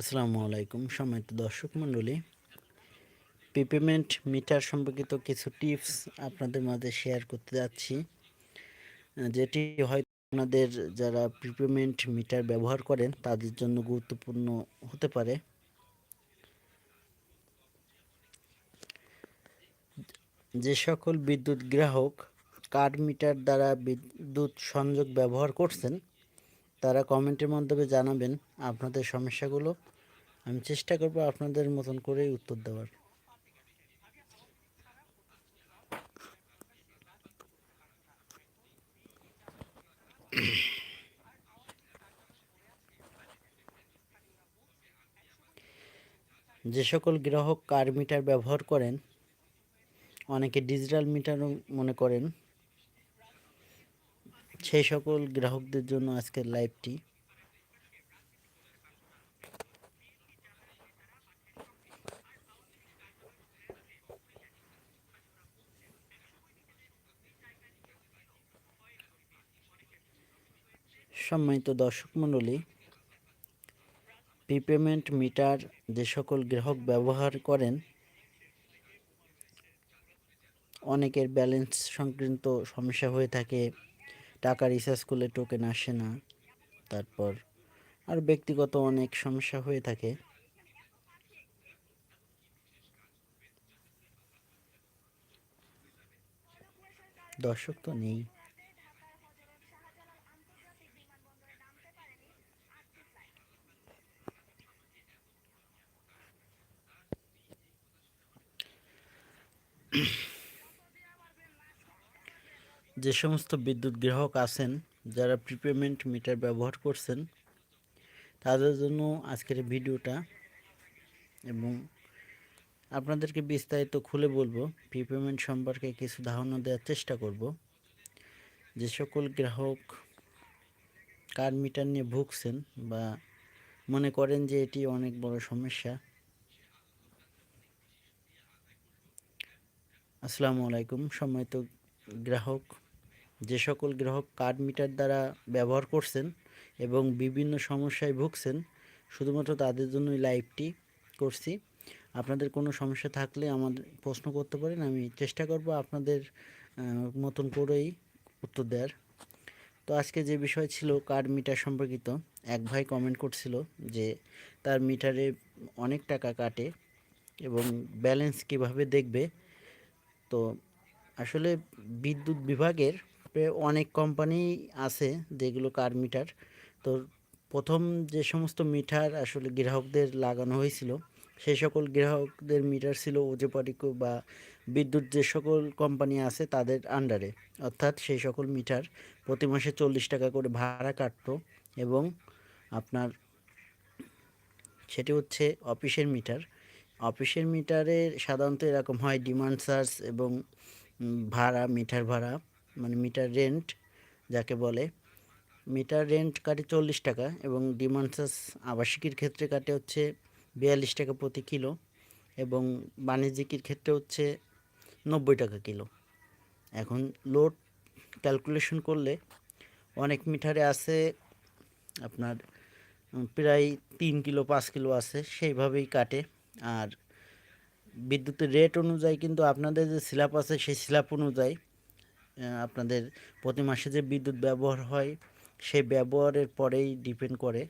আসসালামু আলাইকুম সম্মানিত দর্শক মণ্ডলী। প্রিপেমেন্ট মিটার সম্পর্কিত কিছু টিপস আপনাদের মাঝে শেয়ার করতে যাচ্ছি। যেটি হয়তো আপনাদের যারা প্রিপেমেন্ট মিটার ব্যবহার করেন, তাদের জন্য গুরুত্বপূর্ণ হতে পারে। যে সকল বিদ্যুৎ গ্রাহক কার্ড মিটার দ্বারা বিদ্যুৎ সংযোগ ব্যবহার করছেন, তারা কমেন্টের মাধ্যমে জানাবেন আপনাদের সমস্যাগুলো। আমি চেষ্টা করব আপনাদের মতন করেই উত্তর দেওয়ার। যে সকল গ্রাহক কার মিটার ব্যবহার করেন, অনেকে ডিজিটাল মিটারও মনে করেন। সেই সকল গ্রাহকদের জন্য আজকের লাইভটি সম্মানিত দর্শক মণ্ডলী প্রিপেমেন্ট মিটার যে সকল গ্রাহক ব্যবহার করেন, অনেকের ব্যালেন্স সংক্রান্ত সমস্যা হয়ে থাকে, টাকা রিচার্জ করলে টোকেন আসে না, তারপর আর ব্যক্তিগত অনেক সমস্যা হয়ে থাকে। দর্শক তো নেই। যে সমস্ত বিদ্যুৎ গ্রাহক আছেন, যারা প্রিপেমেন্ট মিটার ব্যবহার করছেন, তাদের জন্য আজকের ভিডিওটা এবং আপনাদেরকে বিস্তারিত খুলে বলব প্রিপেমেন্ট সম্পর্কে কিছু ধারণা দেওয়ার চেষ্টা করব। যে সকল গ্রাহক কার মিটার নিয়ে ভুগছেন বা মনে করেন যে এটি অনেক বড় সমস্যা আসসালামু আলাইকুম। সম্মানিত গ্রাহক, যে সকল গ্রাহক কার্ড মিটার দ্বারা ব্যবহার করছেন এবং বিভিন্ন সমস্যায় ভুগছেন, শুধুমাত্র তাদের জন্যই লাইভটি করছি। আপনাদের কোনো সমস্যা থাকলে আমাদের প্রশ্ন করতে পারেন, আমি চেষ্টা করব আপনাদের মতন করেই উত্তর দেওয়ার। তো আজকে যে বিষয় ছিল কার্ড মিটার সম্পর্কিত, এক ভাই কমেন্ট করছিল যে তার মিটারে অনেক টাকা কাটে এবং ব্যালেন্স কীভাবে দেখবে তো আসলে বিদ্যুৎ বিভাগের অনেক কোম্পানি আছে যেগুলো কার মিটার। তো প্রথম যে সমস্ত মিটার আসলে গ্রাহকদের লাগানো হয়েছিল, সেই সকল গ্রাহকদের মিটার ছিল ওজেপারিকো বা বিদ্যুৎ যে সকল কোম্পানি আছে তাদের আন্ডারে অর্থাৎ সেই সকল মিটার প্রতি মাসে চল্লিশ টাকা করে ভাড়া কাটতো এবং আপনার সেটি হচ্ছে অফিসের মিটার। অফিসের মিটারে সাধারণত এরকম হয় ডিমান্ড চার্জ এবং ভাড়া, মিটার ভাড়া মানে মিটার রেন্ট যাকে বলে। মিটার রেন্ট কাটে চল্লিশ টাকা এবং ডিমান্ড চার্জ আবাসিকের ক্ষেত্রে কাটে হচ্ছে বিয়াল্লিশ টাকা প্রতি কিলো এবং বাণিজ্যিকের ক্ষেত্রে হচ্ছে নব্বই টাকা কিলো। এখন লোড ক্যালকুলেশন করলে অনেক মিটারে আছে আপনার প্রায় তিন কিলো, পাঁচ কিলো আছে সেইভাবেই কাটে। আর বিদ্যুতের রেট অনুযায়ী কিন্তু আপনাদের যে স্ল্যাব আছে, সেই স্ল্যাব অনুযায়ী আপনাদের প্রতি মাসে যে বিদ্যুৎ ব্যবহার হয়, সেই ব্যবহারের পরেই ডিপেন্ড করে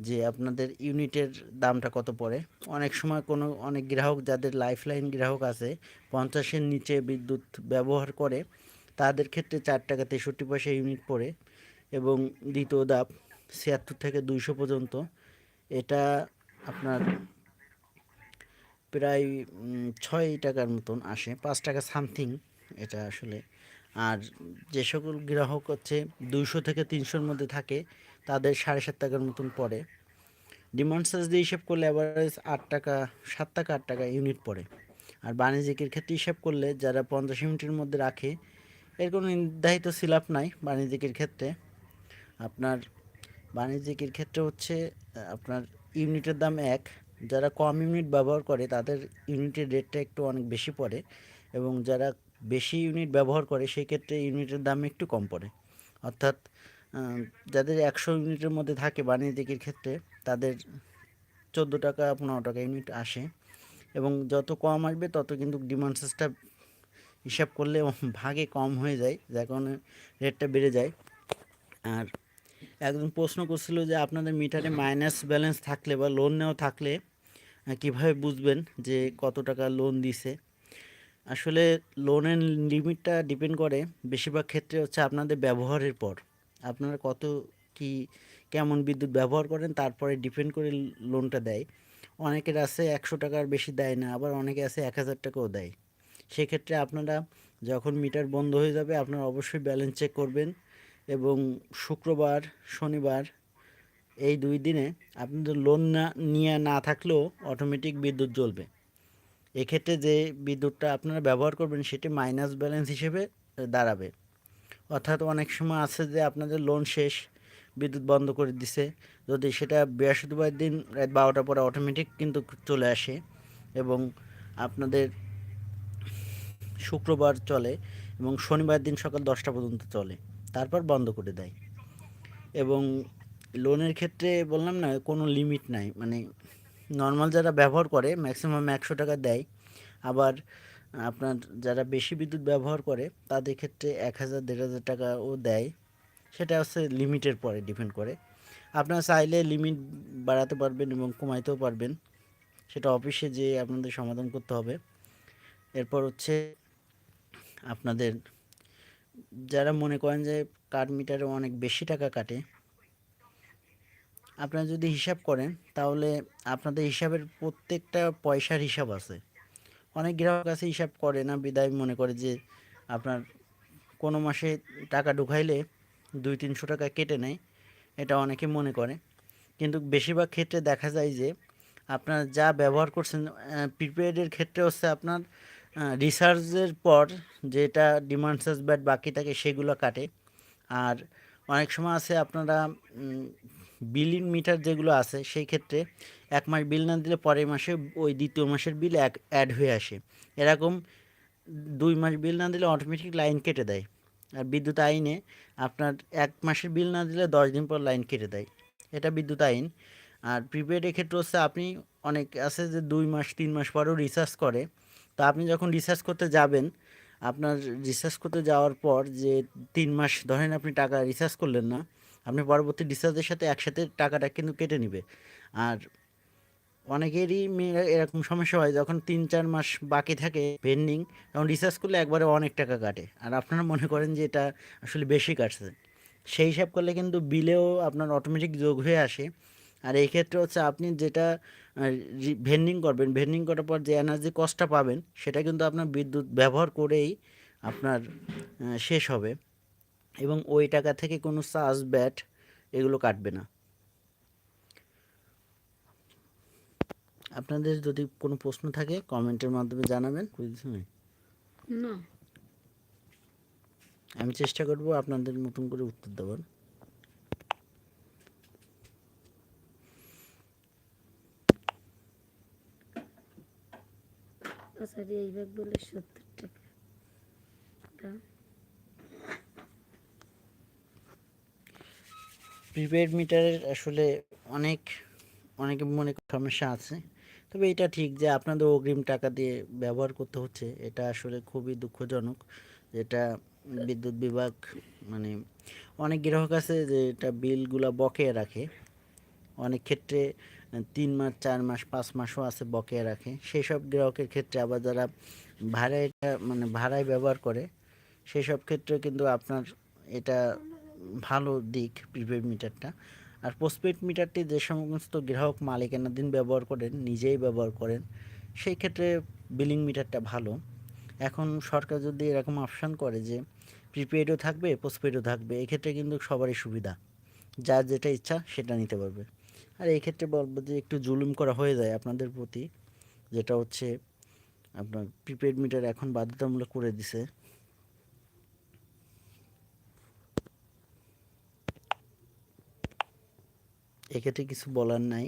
যে আপনাদের ইউনিটের দামটা কত পড়ে। অনেক সময় কোনো, অনেক গ্রাহক, যাদের লাইফলাইন গ্রাহক আছে, পঞ্চাশের নিচে বিদ্যুৎ ব্যবহার করে, তাদের ক্ষেত্রে চার টাকা তেষট্টি পয়সা ইউনিট পড়ে এবং দ্বিতীয় দাপ ছিয়াত্তর থেকে দুইশো পর্যন্ত। এটা আপনার প্রায় ছয় টাকার মতন আসে, পাঁচ টাকা সামথিং এটা আসলে। আর যে সকল গ্রাহক হচ্ছে দুইশো থেকে তিনশোর মধ্যে থাকে, তাদের সাড়ে সাত টাকার মতন পড়ে। ডিমান্ড চার্জ দিয়ে হিসাব করলে অ্যাভারেজ আট টাকা, সাত টাকা আট টাকা ইউনিট পড়ে। আর বাণিজ্যিকের ক্ষেত্রে হিসাব করলে যারা পঞ্চাশ ইউনিটের মধ্যে রাখে, এর কোনো নির্ধারিত সিলাপ নাই বাণিজ্যিকের ক্ষেত্রে। আপনার বাণিজ্যিকের ক্ষেত্রে হচ্ছে, আপনার ইউনিটের দাম এক যারা কম ইউনিট ব্যবহার করে, তাদের ইউনিটের রেটটা একটু অনেক বেশি পড়ে এবং যারা বেশি ইউনিট ব্যবহার করে, সেই ক্ষেত্রে ইউনিটের দাম একটু কম পড়ে। অর্থাৎ যাদের একশো ইউনিটের মধ্যে থাকে বাণিজ্যিকের ক্ষেত্রে, তাদের চোদ্দ টাকা, পনেরো টাকা ইউনিট আসে এবং যত কম আসবে, তত কিন্তু ডিমান্ড চার্জটা হিসাব করলে ভাগে কম হয়ে যায়, যার কারণে রেটটা বেড়ে যায়। আর একজন প্রশ্ন করছিল যে আপনাদের মিটারে মাইনাস ব্যালেন্স থাকলে বা লোন নেওয়া থাকলে কীভাবে বুঝবেন যে কত টাকা লোন দিছে? আসলে লোনের লিমিটটা ডিপেন্ড করে বেশিরভাগ ক্ষেত্রে হচ্ছে আপনাদের ব্যবহারের পর। আপনারা কত কি, কেমন বিদ্যুৎ ব্যবহার করেন তারপরে ডিপেন্ড করে লোনটা দেয়। অনেকের আছে একশো টাকার বেশি দেয় না, আবার অনেকে আছে এক হাজার টাকাও দেয়। সেক্ষেত্রে আপনারা যখন মিটার বন্ধ হয়ে যাবে, আপনারা অবশ্যই ব্যালেন্স চেক করবেন। এবং শুক্রবার, শনিবার এই দুই দিনে আপনাদের লোন না, নিয়ে না থাকলেও অটোমেটিক বিদ্যুৎ জ্বলবে। এক্ষেত্রে যে বিদ্যুৎটা আপনারা ব্যবহার করবেন সেটি মাইনাস ব্যালেন্স হিসেবে দাঁড়াবে। অর্থাৎ অনেক সময় আছে যে আপনাদের লোন শেষ, বিদ্যুৎ বন্ধ করে দিছে, যদি সেটা বৃহস্পতিবার দিন রাত বারোটার পরে অটোমেটিক কিন্তু চলে আসে এবং আপনাদের শুক্রবার চলে এবং শনিবার দিন সকাল দশটা পর্যন্ত চলে। তারপর বন্ধ করে দেয়। এবং লোনের ক্ষেত্রে বললাম না, কোনো লিমিট নাই। মানে নর্মাল যারা ব্যবহার করে ম্যাক্সিমাম একশো টাকা দেয়। আবার আপনার যারা বেশি বিদ্যুৎ ব্যবহার করে, তাদের ক্ষেত্রে এক হাজার, দেড় হাজার টাকাও দেয়। সেটা হচ্ছে লিমিটের পরে ডিপেন্ড করে। আপনারা চাইলে লিমিট বাড়াতে পারবেন এবং কমাইতেও পারবেন। সেটা অফিসে যেয়ে আপনাদের সমাধান করতে হবে। এরপর হচ্ছে আপনাদের যারা মনে করেন যে কার্ড মিটারে অনেক বেশি টাকা কাটে, আপনারা যদি হিসাব করেন, তাহলে আপনাদের হিসাবের প্রত্যেকটা পয়সার হিসাব আছে। অনেক গ্রাহক আছে হিসাব করে না, বিদায় মনে করে যে আপনার কোনো মাসে টাকা ঢুকাইলে দুই তিনশো টাকা কেটে নেয়, এটা অনেকে মনে করে। কিন্তু বেশিরভাগ ক্ষেত্রে দেখা যায় যে আপনার যা ব্যবহার করছেন প্রিপেডের ক্ষেত্রে হচ্ছে আপনার রিচার্জের পর যেটা ডিমান্ড চার্জ ব্যাট বাকি থাকে সেগুলো কাটে। আর অনেক সময় আছে আপনারা বিলিং মিটার যেগুলো আছে সেই ক্ষেত্রে এক মাস বিল না দিলে পরের মাসে ওই দ্বিতীয় মাসের বিল এক অ্যাড হয়ে আসে। এরকম দুই মাস বিল না দিলে অটোমেটিক লাইন কেটে দেয়। আর বিদ্যুৎ আইনে আপনার এক মাসের বিল না দিলে দশ দিন পর লাইন কেটে দেয়। এটা বিদ্যুৎ আইন। আর প্রিপেডের ক্ষেত্রে হচ্ছে আপনি অনেক আছে যে দুই মাস, তিন মাস পরেও রিচার্জ করে। তো আপনি যখন রিচার্জ করতে যাবেন, আপনার রিচার্জ করতে যাওয়ার পর যে তিন মাস, ধরেন আপনি টাকা রিচার্জ করলেন না, আপনি পরবর্তী রিচার্জের সাথে একসাথে টাকাটা কিন্তু কেটে নেবে। আর অনেকেরই মেয়েরা এরকম সমস্যা হয়, যখন তিন, চার মাস বাকি থাকে পেন্ডিং তখন রিচার্জ করলে একবারে অনেক টাকা কাটে। আর আপনারা মনে করেন যে এটা আসলে বেশি কাটছে। সেই হিসাব করলে কিন্তু বিলেও আপনার অটোমেটিক যোগ হয়ে আসে। আর এই ক্ষেত্রে হচ্ছে আপনি যেটা ভেন্ডিং করবেন ভেন্ডিং করার পর যে এনার্জি কস্টটা পাবেন সেটা কিন্তু আপনার বিদ্যুৎ ব্যবহার করেই আপনার শেষ হবে। এবং ওই টাকা থেকে কোনো চার্জ ব্যাট এগুলো কাটবে না। আপনাদের যদি কোনো প্রশ্ন থাকে কমেন্টের মাধ্যমে জানাবেন। আমি চেষ্টা করব আপনাদের মতন করে উত্তর দেওয়ার। আচারি এই ব্যাগ বলে সত্তর টাকা প্রিপেড মিটারের আসলে অনেক অনেক মনে সমস্যা আছে। তবে এটা ঠিক যে আপনাদের অগ্রিম টাকা দিয়ে ব্যবহার করতে হচ্ছে, এটা আসলে খুবই দুঃখজনক। যেটা বিদ্যুৎ বিভাগ মানে অনেক গ্রাহক আছে যে এটা বিলগুলা বকেয়া রাখে। অনেক ক্ষেত্রে তিন মাস, চার মাস, পাঁচ মাসও আছে বকেয়া রাখে। সেই সব গ্রাহকের ক্ষেত্রে আবার যারা ভাড়ায় এটা মানে ভাড়ায় ব্যবহার করে সেই সব ক্ষেত্রে কিন্তু আপনার এটা ভালো দিক প্রিপেড মিটারটা আর পোস্টপেড মিটারটি যে সমস্ত গ্রাহক মালিকানাধীন ব্যবহার করেন, নিজেই ব্যবহার করেন, সেই ক্ষেত্রে বিলিং মিটারটা ভালো। এখন সরকার যদি এরকম অপশান করে যে প্রিপেডও থাকবে পোস্টপেডও থাকবে, এক্ষেত্রে কিন্তু সবারই সুবিধা। যার যেটা ইচ্ছা সেটা নিতে পারবে। আর এই ক্ষেত্রে বলব যে একটু জুলুম করা হয়ে যায় আপনাদের প্রতি, যেটা হচ্ছে আপনার প্রিপেড মিটার এখন বাধ্যতামূলক করে দিছে। এক্ষেত্রে কিছু বলার নাই।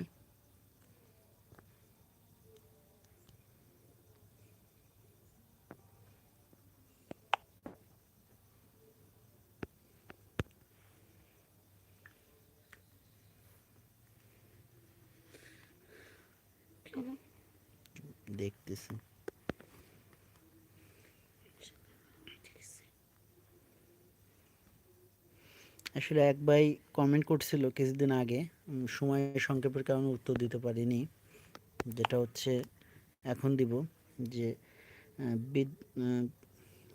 আসলে এক ভাই কমেন্ট করছিল কিছুদিন আগে সময় সংক্ষেপের কারণে উত্তর দিতে পারিনি। যেটা হচ্ছে, এখন দিব যে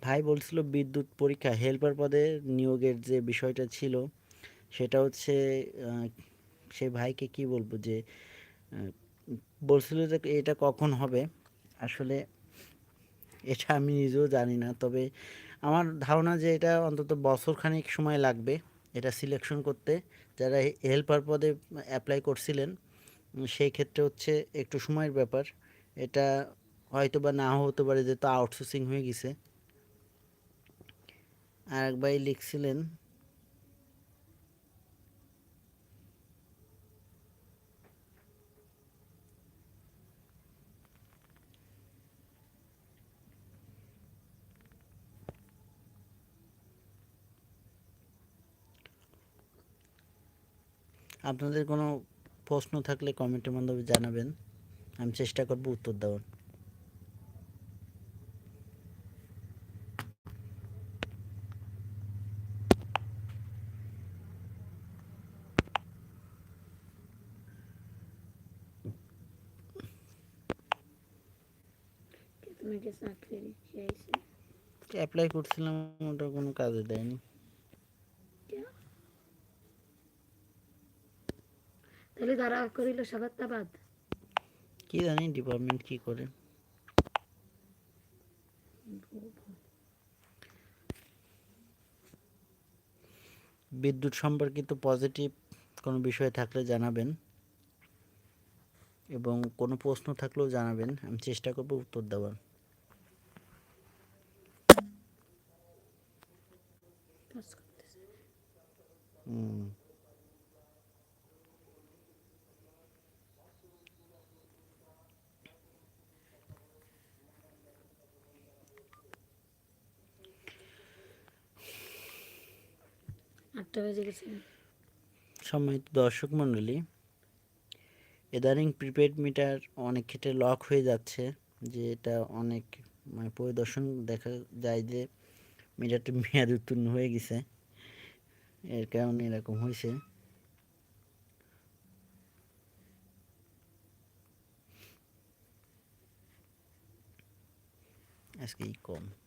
ভাই বলছিল বিদ্যুৎ পরীক্ষা হেল্পার পদে নিয়োগের যে বিষয়টা ছিল, সেটা হচ্ছে সেই ভাইকে কি বলব যে বলছিল যে এটা কখন হবে? আসলে এটা আমি নিজেও জানি না, তবে আমার ধারণা যে এটা অন্তত বছর খানিক সময় লাগবে। এটা সিলেকশন করতে। যারা হেল্পার পদে অ্যাপ্লাই করছিলেন সেই ক্ষেত্রে হচ্ছে একটু সময়ের ব্যাপার। এটা হয়তো বা নাও হতে পারে, যেহেতু আউটসোর্সিং হয়ে গেছে। আর এক ভাই লিখছিলেন আপনাদের কোনো প্রশ্ন থাকলে কমেন্টের মাধ্যমে জানাবেন। আমি চেষ্টা করব উত্তর দেওয়ার। অ্যাপ্লাই করছিলাম ওটা কোনো কাজে দেয়নি। তাহলে তারা করিল সাবাত্তা বাদ কি জানি ডিপার্টমেন্ট কি করে? বিদ্যুৎ সম্পর্কিত পজিটিভ কোনো বিষয় থাকলে জানাবেন। এবং কোনো প্রশ্ন থাকলেও জানাবেন আমি চেষ্টা করব উত্তর দেওয়ার। হুম। সম্মানিত দর্শক মণ্ডলী ইদানিং প্রিপেড মিটার অনেক ক্ষেত্রে লক হয়ে যাচ্ছে যে এটা অনেক মানে পরিদর্শন দেখা যায় যে মিটারটা মেয়াদ উত্তীর্ণ হয়ে গেছে। এর কারণে এরকম হয়েছে। আজকে কম।